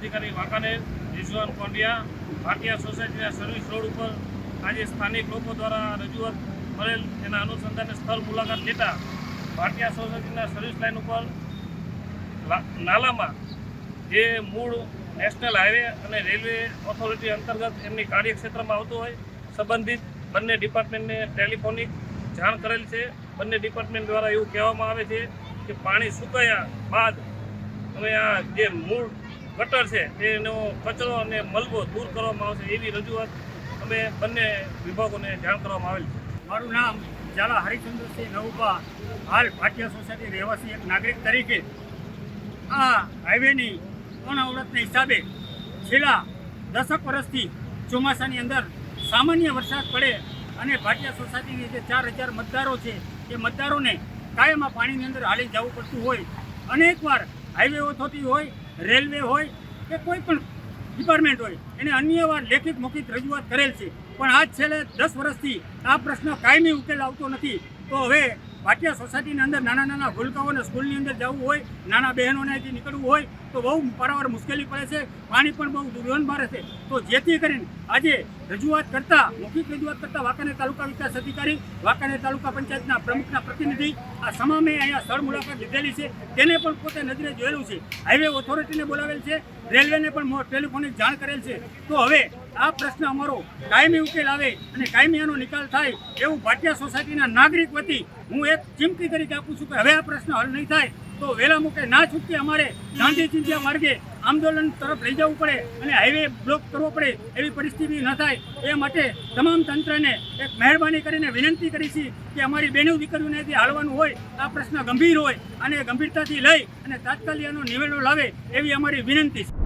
રિઝવાન કોંડિયા ભાટિયા સોસાયટીના service road ઉપર આજે સ્થાનિક લોકો દ્વારા રજૂઆત મળેલ તેના અનુસંધાને સ્થળ મુલાકાત લેતા ભાટિયા સોસાયટીના સર્વિસ લાઇન ઉપર નાલામાં જે મૂળ નેશનલ હાઈવે અને રેલવે ઓથોરિટી અંતર્ગત એમની કાર્યક્ષેત્રમાં આવતું હોય, સંબંધિત બંને ડિપાર્ટમેન્ટને ટેલિફોનિક જાણ કરેલ છે. બંને ડિપાર્ટમેન્ટ દ્વારા એવું કહેવામાં આવે છે કે પાણી સુકાયા બાદ અમે આ જે મૂળ ગટર છે, તેનો કચરો અને મલબો દૂર કરવામાં આવશે એવી રજૂઆત અમે બંને વિભાગોને જાણ કરવામાં આવેલ છે. મારું નામ ઝાલા હરિચંદ્રસિંહ નવુપા હાલ ભાટિયા સોસાયટી રહેવાસી એક નાગરિક તરીકે. આ હાઈવેની અનાવરતના હિસાબે છેલ્લા દસક વર્ષથી ચોમાસાની અંદર સામાન્ય વરસાદ પડે અને ભાટિયા સોસાયટીની જે ચાર હજાર મતદારો છે, એ મતદારોને કાયમ પાણીની અંદર હાલી જવું પડતું હોય. અનેકવાર હાઈવે થતી હોય રેલવે હોય કે કોઈ પણ ડિપાર્ટમેન્ટ હોય, એને અન્ય વાર લેખિત મૌખિક રજૂઆત કરેલ છે. પણ આજ છેલ્લે દસ વર્ષથી આ પ્રશ્ન કાયમી ઉકેલ આવતો નથી. તો હવે ભાટિયા સોસાયટીની અંદર નાના નાના ભૂલકાઓને સ્કૂલની અંદર જવું હોય, નાના બહેનોને અહીંથી નીકળવું હોય, તો બહુ પારાવાર મુશ્કેલી પડે છે, પાણી પણ બહુ દુર્ગંધ મારે છે. તો જેથી કરીને આજે રજૂઆત કરતા, મૌખિક રજૂઆત કરતા વાંકાનેર તાલુકા વિકાસ અધિકારી, વાંકાનેર તાલુકા પંચાયતના પ્રમુખના પ્રતિનિધિ આ તમામે અહીંયા સ્થળ મુલાકાત લીધેલી છે. તેને પણ પોતે નજરે જોયેલું છે. હાઈવે ઓથોરિટીને બોલાવેલ છે. રેલવેને પણ ટેલિફોનિક જાણ કરેલ છે. તો હવે આ પ્રશ્ન અમારો કાયમી ઉકેલ આવે અને કાયમી આનો નિકાલ થાય એવું ભાટિયા સોસાયટીના નાગરિક વતી હું એક ચીમકી તરીકે આપું છું કે હવે આ પ્રશ્ન હલ નહીં થાય તો વહેલા મૂકે, ના છૂટકે અમારે ગાંધી માર્ગે આંદોલન તરફ લઈ જવું પડે અને હાઈવે બ્લોક કરવો પડે એવી પરિસ્થિતિ ન થાય. એ માટે તમામ તંત્રને એક મહેરબાની કરીને વિનંતી કરી છે કે અમારી બેનું દીકરીઓને જે હાલવાનું હોય, આ પ્રશ્ન ગંભીર હોય અને ગંભીરતાથી લઈ અને તાત્કાલિક આનો નિવેડો લાવે એવી અમારી વિનંતી છે.